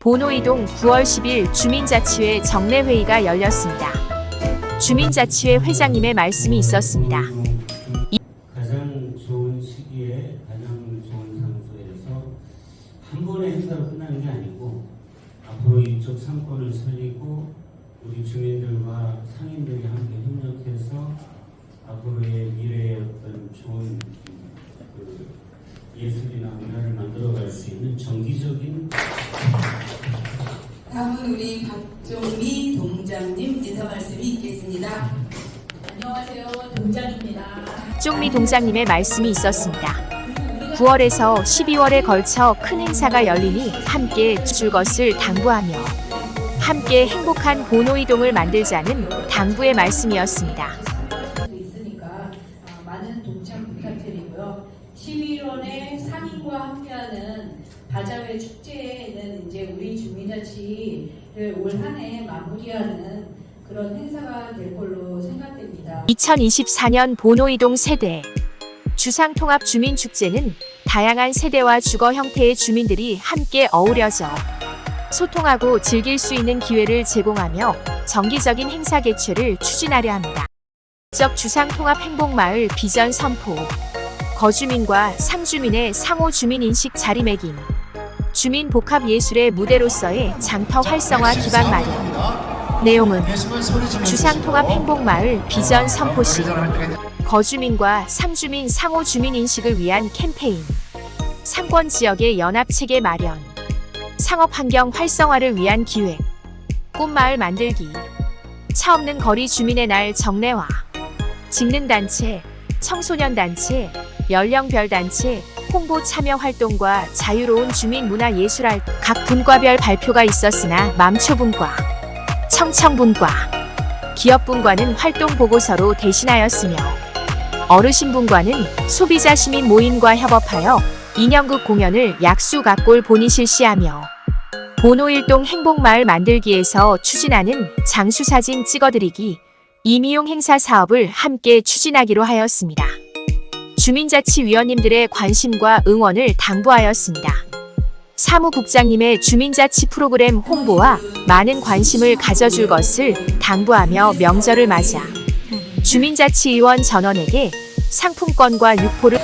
보노이동 9월 10일 주민자치회 정례회의가 열렸습니다. 주민자치회 회장님의 말씀이 있었습니다. 가장 좋은 시기에 가장 좋은 장소에서 한 번의 행사로 끝나는 게 아니고 앞으로 이쪽 상권을 살리고 우리 주민들과 상인들이 함께 협력해서 앞으로의 미래의 어떤 좋은 그 예술이나 문화를 만들어갈 수 있는 정기적인 다음은 우리 박종미 동장님 인사 말씀이 있겠습니다. 안녕하세요. 동장입니다. 쪽미 동장님의 말씀이 있었습니다. 9월에서 12월에 걸쳐 큰 행사가 열리니 함께 줄 것을 당부하며 함께 행복한 보노이동을 만들자는 당부의 말씀이었습니다. 11월에 상인과 함께하는 바자회 축제는 이제 우리 주민자치를 올 한 해 마무리하는 그런 행사가 될 걸로 생각됩니다. 2024년 보노이동 세대 주상통합 주민축제는 다양한 세대와 주거 형태의 주민들이 함께 어우러져 소통하고 즐길 수 있는 기회를 제공하며 정기적인 행사 개최를 추진하려 합니다. 적 주상통합 행복마을 비전 선포 거주민과 상주민의 상호 주민 인식 자리매김. 주민 복합 예술의 무대로서의 장터 활성화 기반 마련. 내용은 주상 통합 행복 마을 비전 선포식. 거주민과 상주민 상호 주민 인식을 위한 캠페인. 상권 지역의 연합 체계 마련. 상업 환경 활성화를 위한 기획. 꽃마을 만들기. 차 없는 거리 주민의 날 정례화. 직능 단체 청소년 단체 연령별 단체 홍보 참여 활동과 자유로운 주민 문화 예술 활동 각 분과별 발표가 있었으나 맘초분과 청청분과 기업분과는 활동 보고서로 대신하였으며 어르신분과는 소비자 시민 모임과 협업하여 인형극 공연을 약수 각골 본이 실시하며 보노일동 행복마을 만들기에서 추진하는 장수사진 찍어드리기 임의용 행사 사업을 함께 추진하기로 하였습니다. 주민자치위원님들의 관심과 응원을 당부하였습니다. 사무국장님의 주민자치 프로그램 홍보와 많은 관심을 가져줄 것을 당부하며 명절을 맞아 주민자치위원 전원에게 상품권과 육포를